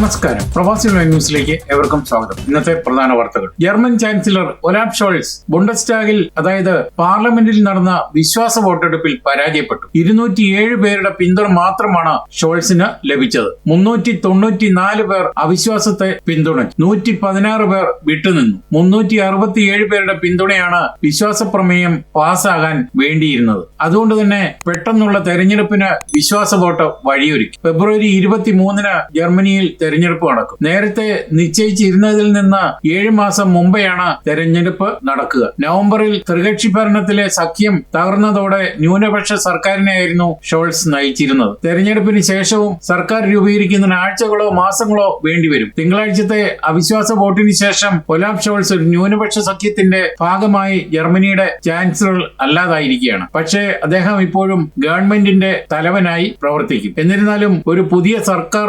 നമസ്കാരം. പ്രവാസി ന്യൂസിലേക്ക് ഏവർക്കും സ്വാഗതം. ഇന്നത്തെ പ്രധാന വാർത്തകൾ. ജർമ്മൻ ചാൻസലർ ഒലാബ് ഷോൾസ് ബുണ്ടസ്റ്റാഗിൽ അതായത് പാർലമെന്റിൽ നടന്ന വിശ്വാസ വോട്ടെടുപ്പിൽ പരാജയപ്പെട്ടു. ഇരുന്നൂറ്റിയേഴ് പേരുടെ പിന്തുണ മാത്രമാണ് ഷോൾസിന് ലഭിച്ചത്. മുന്നൂറ്റി തൊണ്ണൂറ്റിനാല് പേർ അവിശ്വാസത്തെ പിന്തുണച്ചു. നൂറ്റി പതിനാറ് പേർ വിട്ടുനിന്നു. മുന്നൂറ്റി അറുപത്തിയേഴ് പേരുടെ പിന്തുണയാണ് വിശ്വാസ പ്രമേയം പാസ്സാകാൻ വേണ്ടിയിരുന്നത്. അതുകൊണ്ട് തന്നെ പെട്ടെന്നുള്ള തെരഞ്ഞെടുപ്പിന് വിശ്വാസ വോട്ട് വഴിയൊരുക്കി. ഫെബ്രുവരി ഇരുപത്തിമൂന്നിന് ജർമ്മനിയിൽ തെരഞ്ഞെടുപ്പ് നടക്കും. നേരത്തെ നിശ്ചയിച്ചിരുന്നതിൽ നിന്ന് ഏഴ് മാസം മുമ്പെയാണ് തെരഞ്ഞെടുപ്പ് നടക്കുക. നവംബറിൽ ത്രികക്ഷി ഭരണത്തിലെ സഖ്യം തകർന്നതോടെ ന്യൂനപക്ഷ സർക്കാരിനെയായിരുന്നു ഷോൾസ് നയിച്ചിരുന്നത്. തെരഞ്ഞെടുപ്പിന് ശേഷവും സർക്കാർ രൂപീകരിക്കുന്നതിന് ആഴ്ചകളോ മാസങ്ങളോ വേണ്ടിവരും. തിങ്കളാഴ്ചത്തെ അവിശ്വാസ വോട്ടിന് ശേഷം ഒലാഫ് ഷോൾസ് ഒരു ന്യൂനപക്ഷ സഖ്യത്തിന്റെ ഭാഗമായി ജർമ്മനിയുടെ ചാൻസലർ അല്ലാതായിരിക്കുകയാണ്. പക്ഷേ അദ്ദേഹം ഇപ്പോഴും ഗവൺമെന്റിന്റെ തലവനായി പ്രവർത്തിക്കും. എന്നിരുന്നാലും ഒരു പുതിയ സർക്കാർ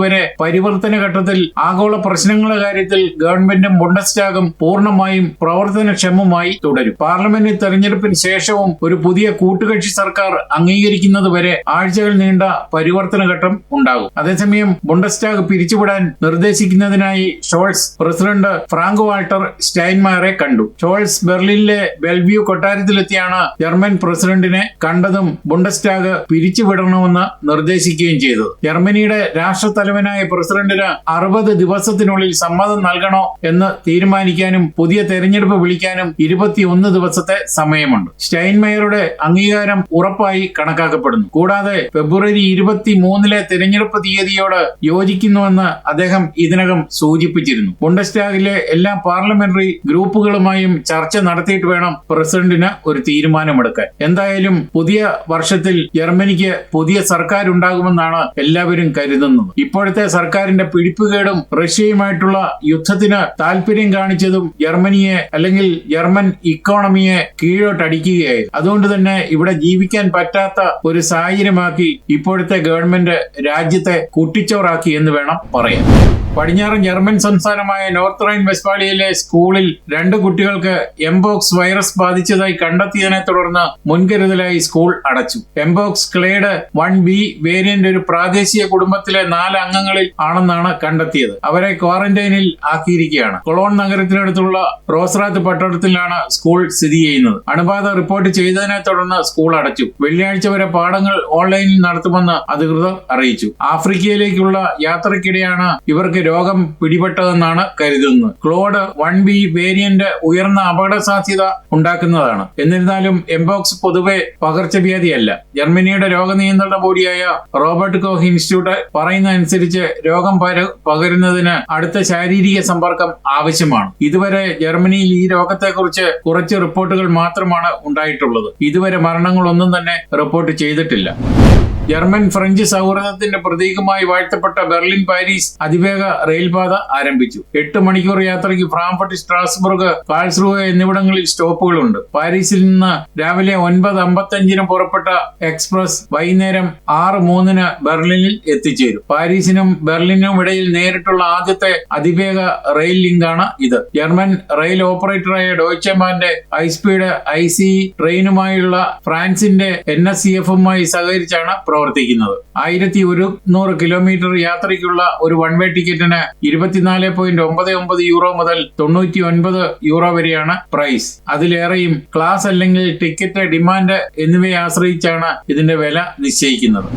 രൂപീകരിക്കുന്നതുവരെ പരിവർത്തന ഘട്ടത്തിൽ ആഗോള പ്രശ്നങ്ങളുടെ കാര്യത്തിൽ ഗവൺമെന്റും ബുണ്ടസ്റ്റാഗും പൂർണമായും പ്രവർത്തനക്ഷമമായി തുടരും. പാർലമെന്റ് തെരഞ്ഞെടുപ്പിന് ശേഷവും ഒരു പുതിയ കൂട്ടുകക്ഷി സർക്കാർ അംഗീകരിക്കുന്നത് വരെ ആഴ്ചകൾ നീണ്ട പരിവർത്തന ഘട്ടം ഉണ്ടാകും. അതേസമയം ബുണ്ടസ്റ്റാഗ് പിരിച്ചുവിടാൻ നിർദ്ദേശിക്കുന്നതിനായി ഷോൾസ് പ്രസിഡന്റ് ഫ്രാങ്ക് വാൾട്ടർ സ്റ്റൈൻമാരെ കണ്ടു. ഷോൾസ് ബെർലിനിലെ ബെൽവ്യൂ കൊട്ടാരത്തിലെത്തിയാണ് ജർമ്മൻ പ്രസിഡന്റിനെ കണ്ടതും ബുണ്ടസ്റ്റാഗ് പിരിച്ചുവിടണമെന്ന് നിർദ്ദേശിക്കുകയും ചെയ്തത് ജർമ്മനിയുടെ രാഷ്ട്രത്തലവനായ പ്രസിഡന്റിന് അറുപത് ദിവസത്തിനുള്ളിൽ സമ്മതം നൽകണോ എന്ന് തീരുമാനിക്കാനും പുതിയ തെരഞ്ഞെടുപ്പ് വിളിക്കാനും ഇരുപത്തിയൊന്ന് ദിവസത്തെ സമയമുണ്ട്. സ്റ്റൈൻമയറുടെ അംഗീകാരം ഉറപ്പായി കണക്കാക്കപ്പെടുന്നു. കൂടാതെ ഫെബ്രുവരി ഇരുപത്തി മൂന്നിലെ തെരഞ്ഞെടുപ്പ് തീയതിയോട് യോജിക്കുന്നുവെന്ന് അദ്ദേഹം ഇതിനകം സൂചിപ്പിച്ചിരുന്നു. ബുണ്ടസ്റ്റാഗിലെ എല്ലാ പാർലമെന്ററി ഗ്രൂപ്പുകളുമായും ചർച്ച നടത്തിയിട്ട് വേണം പ്രസിഡന്റിന് ഒരു തീരുമാനമെടുക്കാൻ. എന്തായാലും പുതിയ വർഷത്തിൽ ജർമ്മനിക്ക് പുതിയ സർക്കാർ ഉണ്ടാകുമെന്നാണ് എല്ലാവരും കരുതുന്നത്. ഇപ്പോഴത്തെ സർക്കാരിന്റെ പിടിപ്പുകേടും റഷ്യയുമായിട്ടുള്ള യുദ്ധത്തിന് താല്പര്യം കാണിച്ചതും ജർമ്മനിയെ അല്ലെങ്കിൽ ജർമ്മൻ ഇക്കോണമിയെ കീഴോട്ടടിക്കുകയായിരുന്നു. അതുകൊണ്ട് തന്നെ ഇവിടെ ജീവിക്കാൻ പറ്റാത്ത ഒരു സാഹചര്യമാക്കി ഇപ്പോഴത്തെ ഗവൺമെന്റ് രാജ്യത്തെ കുട്ടിച്ചോറാക്കി എന്ന് വേണം പറയാൻ. പടിഞ്ഞാറൻ ജർമ്മൻ സംസ്ഥാനമായ നോർത്ത് റൈൻ വെസ്റ്റ്ഫാലിയയിലെ സ്കൂളിൽ രണ്ട് കുട്ടികൾക്ക് എംബോക്സ് വൈറസ് ബാധിച്ചതായി കണ്ടെത്തിയതിനെ തുടർന്ന് മുൻകരുതലായി സ്കൂൾ അടച്ചു. Mpox clade one B variant ഒരു പ്രാദേശിക കുടുംബത്തിലെ നാല് അംഗങ്ങളിൽ ആണെന്നാണ് കണ്ടെത്തിയത്. അവരെ ക്വാറന്റൈനിൽ ആക്കിയിരിക്കുകയാണ്. കൊളോൺ നഗരത്തിനടുത്തുള്ള റോസ്റാത്ത് പട്ടണത്തിലാണ് സ്കൂൾ സ്ഥിതി ചെയ്യുന്നത്. അണുബാധ റിപ്പോർട്ട് ചെയ്തതിനെ തുടർന്ന് സ്കൂൾ അടച്ചു. വെള്ളിയാഴ്ച വരെ പാഠങ്ങൾ ഓൺലൈനിൽ നടത്തുമെന്ന് അധികൃതർ അറിയിച്ചു. ആഫ്രിക്കയിലേക്കുള്ള യാത്രക്കിടെയാണ് ഇവർക്ക് രോഗം പിടിപെട്ടതെന്നാണ് കരുതുന്നത്. ക്ലോഡ് വൺ ബി വേരിയന്റ് ഉയർന്ന അപകട സാധ്യത ഉണ്ടാക്കുന്നതാണ്. എന്നിരുന്നാലും എംബോക്സ് പൊതുവെ പകർച്ചവ്യാധിയല്ല. ജർമ്മനിയുടെ രോഗനിയന്ത്രണ ബോഡിയായ റോബർട്ട് കോഹ് ഇൻസ്റ്റിറ്റ്യൂട്ട് പറയുന്ന അനുസരിച്ച് രോഗം പകരുന്നതിന് അടുത്ത ശാരീരിക സമ്പർക്കം ആവശ്യമാണ്. ഇതുവരെ ജർമ്മനിയിൽ ഈ രോഗത്തെക്കുറിച്ച് കുറച്ച് റിപ്പോർട്ടുകൾ മാത്രമാണ് ഉണ്ടായിട്ടുള്ളത്. ഇതുവരെ മരണങ്ങളൊന്നും തന്നെ റിപ്പോർട്ട് ചെയ്തിട്ടില്ല. ജർമ്മൻ ഫ്രഞ്ച് സൗഹൃദത്തിന്റെ പ്രതീകമായി വാഴ്ത്തപ്പെട്ട ബെർലിൻ പാരീസ് അതിവേഗ റെയിൽപാത ആരംഭിച്ചു. എട്ട് മണിക്കൂർ യാത്രയ്ക്ക് ഫ്രാങ്ക്ഫർട്ട് സ്ട്രാസ്ബർഗ് കാൾസ്റൂവ എന്നിവിടങ്ങളിൽ സ്റ്റോപ്പുകളുണ്ട്. പാരീസിൽ നിന്ന് രാവിലെ ഒൻപത് അമ്പത്തഞ്ചിന് പുറപ്പെട്ട എക്സ്പ്രസ് വൈകുന്നേരം ആറ് മൂന്നിന് ബെർലിനിൽ എത്തിച്ചേരും. പാരീസിനും ബെർലിനും ഇടയിൽ നേരിട്ടുള്ള ആദ്യത്തെ അതിവേഗ റെയിൽ ലിങ്കാണ് ഇത്. ജർമ്മൻ റെയിൽ ഓപ്പറേറ്ററായ ഡോയ്ച്ചമാന്റെ ഹൈസ്പീഡ് ഐ സി ട്രെയിനുമായുള്ള ഫ്രാൻസിന്റെ എൻ എസ് സി എഫുമായി സഹകരിച്ചാണ് പ്രവർത്തിക്കുന്നത്. ആയിരത്തി ഒരുന്നൂറ് കിലോമീറ്റർ യാത്രയ്ക്കുള്ള ഒരു വൺ വേ ടിക്കറ്റിന് ഇരുപത്തിനാല് പോയിന്റ് ഒമ്പത് ഒമ്പത് യൂറോ മുതൽ തൊണ്ണൂറ്റി ഒൻപത് യൂറോ വരെയാണ് പ്രൈസ് അതിലേറെയും ക്ലാസ് അല്ലെങ്കിൽ ടിക്കറ്റ് ഡിമാൻഡ് എന്നിവയെ ആശ്രയിച്ചാണ് ഇതിന്റെ വില നിശ്ചയിക്കുന്നത്.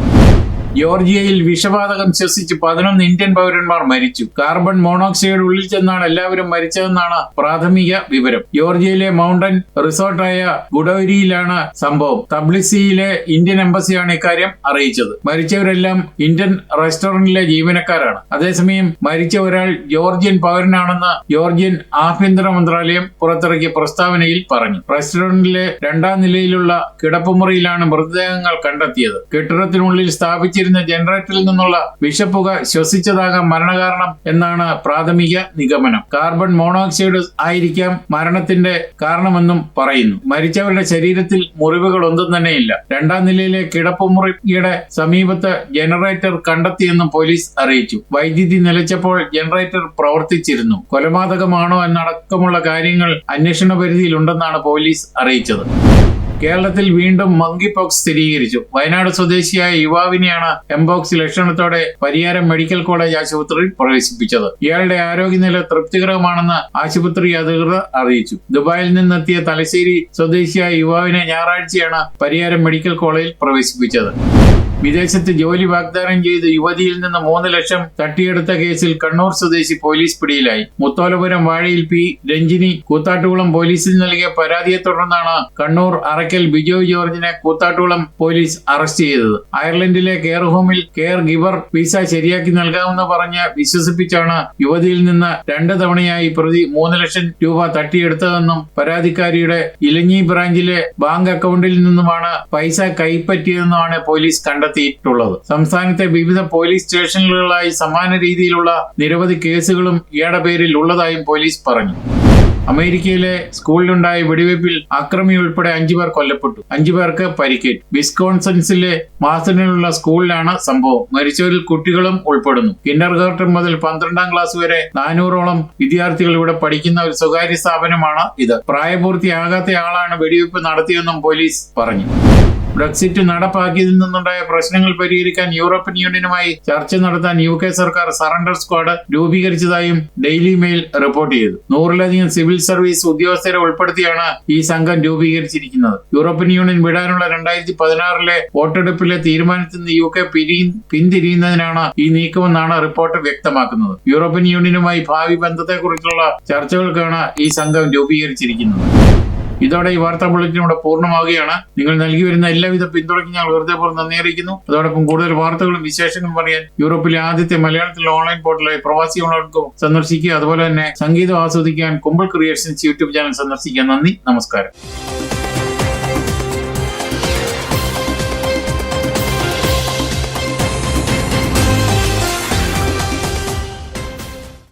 ജോർജിയയിൽ വിഷവാതകം ശ്വസിച്ച് പതിനൊന്ന് ഇന്ത്യൻ പൗരന്മാർ മരിച്ചു. കാർബൺ മോണോക്സൈഡ് ഉള്ളിൽ ചെന്നാണ് എല്ലാവരും മരിച്ചതെന്നാണ് പ്രാഥമിക വിവരം. ജോർജിയയിലെ മൗണ്ടൻ റിസോർട്ടായ ഗുഡൌരിയിലാണ് സംഭവം. തബ്ലിസിയിലെ ഇന്ത്യൻ എംബസിയാണ് ഇക്കാര്യം അറിയിച്ചത്. മരിച്ചവരെല്ലാം ഇന്ത്യൻ റെസ്റ്റോറന്റിലെ ജീവനക്കാരാണ്. അതേസമയം മരിച്ച ഒരാൾ ജോർജിയൻ പൗരനാണെന്ന് ജോർജിയൻ ആഭ്യന്തര മന്ത്രാലയം പുറത്തിറക്കിയ പ്രസ്താവനയിൽ പറഞ്ഞു. റെസ്റ്റോറന്റിലെ രണ്ടാം നിലയിലുള്ള കിടപ്പുമുറിയിലാണ് മൃതദേഹങ്ങൾ കണ്ടെത്തിയത്. കെട്ടിടത്തിനുള്ളിൽ സ്ഥാപിച്ചിരുന്ന ജനറേറ്ററിൽ നിന്നുള്ള വിഷപ്പുക ശ്വസിച്ചതാകാം മരണകാരണം എന്നാണ് പ്രാഥമിക നിഗമനം. കാർബൺ മോണോക്സൈഡ് ആയിരിക്കാം മരണത്തിന്റെ കാരണമെന്നും പറയുന്നു. മരിച്ചവരുടെ ശരീരത്തിൽ മുറിവുകൾ ഒന്നും തന്നെയില്ല. രണ്ടാം നിലയിലെ കിടപ്പുമുറിയുടെ സമീപത്ത് ജനറേറ്റർ കണ്ടെത്തിയെന്നും പോലീസ് അറിയിച്ചു. വൈദ്യുതി നിലച്ചപ്പോൾ ജനറേറ്റർ പ്രവർത്തിച്ചിരുന്നു. കൊലപാതകമാണോ എന്നടക്കമുള്ള കാര്യങ്ങൾ അന്വേഷണ പരിധിയിലുണ്ടെന്നാണ് പോലീസ് അറിയിച്ചത്. കേരളത്തിൽ വീണ്ടും മങ്കി പോക്സ് സ്ഥിരീകരിച്ചു. വയനാട് സ്വദേശിയായ യുവാവിനെയാണ് എംബോക്സ് ലക്ഷണത്തോടെ പരിയാരം മെഡിക്കൽ കോളേജ് ആശുപത്രിയിൽ പ്രവേശിപ്പിച്ചത്. ഇയാളുടെ ആരോഗ്യനില തൃപ്തികരമാണെന്ന് ആശുപത്രി അധികൃതർ അറിയിച്ചു. ദുബായിൽ നിന്നെത്തിയ തലശ്ശേരി സ്വദേശിയായ യുവാവിനെ ഞായറാഴ്ചയാണ് പരിയാരം മെഡിക്കൽ കോളേജിൽ പ്രവേശിപ്പിച്ചത്. വിദേശത്ത് ജോലി വാഗ്ദാനം ചെയ്ത് യുവതിയിൽ നിന്ന് മൂന്ന് ലക്ഷം തട്ടിയെടുത്ത കേസിൽ കണ്ണൂർ സ്വദേശി പോലീസ് പിടിയിലായി. മുത്തോലപുരം വാഴയിൽ പി രഞ്ജിനി കൂത്താട്ടുകുളം പോലീസിൽ നൽകിയ പരാതിയെ തുടർന്നാണ് കണ്ണൂർ അറയ്ക്കൽ ബിജോയ് ജോർജിനെ കൂത്താട്ടുകുളം പോലീസ് അറസ്റ്റ് ചെയ്തത്. അയർലൻഡിലെ കെയർ ഹോമിൽ കെയർ ഗിവർ വിസ ശരിയാക്കി നൽകാമെന്ന് പറഞ്ഞ് വിശ്വസിപ്പിച്ചാണ് യുവതിയിൽ നിന്ന് രണ്ട് തവണയായി പ്രതി മൂന്ന് ലക്ഷം രൂപ തട്ടിയെടുത്തതെന്നും പരാതിക്കാരിയുടെ ഇലഞ്ഞി ബ്രാഞ്ചിലെ ബാങ്ക് അക്കൗണ്ടിൽ നിന്നുമാണ് പൈസ കൈപ്പറ്റിയതെന്നുമാണ് പോലീസ് കണ്ടെത്തിയിട്ടുള്ളത് സംസ്ഥാനത്തെ വിവിധ പോലീസ് സ്റ്റേഷനുകളിലായി സമാന രീതിയിലുള്ള നിരവധി കേസുകളും ഇയാളുടെ പേരിൽ ഉള്ളതായും പോലീസ് പറഞ്ഞു. അമേരിക്കയിലെ സ്കൂളിലുണ്ടായ വെടിവയ്പിൽ അക്രമി ഉൾപ്പെടെ അഞ്ചു പേർ കൊല്ലപ്പെട്ടു. അഞ്ചു പേർക്ക് പരിക്കേറ്റു. വിസ്കോൺസൻസിലെ മാസനിലുള്ള സ്കൂളിലാണ് സംഭവം. മരിച്ചവരിൽ കുട്ടികളും ഉൾപ്പെടുന്നു. കിൻഡർ ഗാർട്ടൻ മുതൽ പന്ത്രണ്ടാം ക്ലാസ് വരെ നാനൂറോളം വിദ്യാർത്ഥികൾ ഇവിടെ പഠിക്കുന്ന ഒരു സ്വകാര്യ സ്ഥാപനമാണ് ഇത്. പ്രായപൂർത്തിയാകാത്ത ആളാണ് വെടിവയ്പ് നടത്തിയെന്നും പോലീസ് പറഞ്ഞു. ബ്രക്സിറ്റ് നടപ്പാക്കിയതിൽ നിന്നുണ്ടായ പ്രശ്നങ്ങൾ പരിഹരിക്കാൻ യൂറോപ്യൻ യൂണിയനുമായി ചർച്ച നടത്താൻ യു കെ സർക്കാർ സറണ്ടർ സ്ക്വാഡ് രൂപീകരിച്ചതായും ഡെയിലി മെയിൽ റിപ്പോർട്ട് ചെയ്തു. നൂറിലധികം സിവിൽ സർവീസ് ഉദ്യോഗസ്ഥരെ ഉൾപ്പെടുത്തിയാണ് ഈ സംഘം രൂപീകരിച്ചിരിക്കുന്നത്. യൂറോപ്യൻ യൂണിയൻ വിടാനുള്ള രണ്ടായിരത്തി പതിനാറിലെ വോട്ടെടുപ്പിലെ തീരുമാനത്തിൽ നിന്ന് യു കെ പിന്തിരിയുന്നതിനാണ് ഈ നീക്കമെന്നാണ് റിപ്പോർട്ട് വ്യക്തമാക്കുന്നത്. യൂറോപ്യൻ യൂണിയനുമായി ഭാവി ബന്ധത്തെക്കുറിച്ചുള്ള ചർച്ചകൾക്കാണ് ഈ സംഘം രൂപീകരിച്ചിരിക്കുന്നത്. ഇതോടെ ഈ വാർത്താ ബുള്ളറ്റിൻ ഇവിടെ പൂർണമാവുകയാണ്. നിങ്ങൾ നൽകി വരുന്ന എല്ലാവിധ പിന്തുണയ്ക്കും ഞങ്ങൾ പൂർണ നന്ദി അറിയിക്കുന്നു. അതോടൊപ്പം കൂടുതൽ വാർത്തകളും വിശേഷങ്ങളും പറയാൻ യൂറോപ്പിലെ ആദ്യത്തെ മലയാളത്തിലെ ഓൺലൈൻ പോർട്ടലായി പ്രവാസി ഓൺലൈൻ സന്ദർശിക്കുക. അതുപോലെ തന്നെ സംഗീതം ആസ്വദിക്കാൻ കുമ്പൾ ക്രിയേഷൻസ് യൂട്യൂബ് ചാനൽ സന്ദർശിക്കുക. നന്ദി. നമസ്കാരം.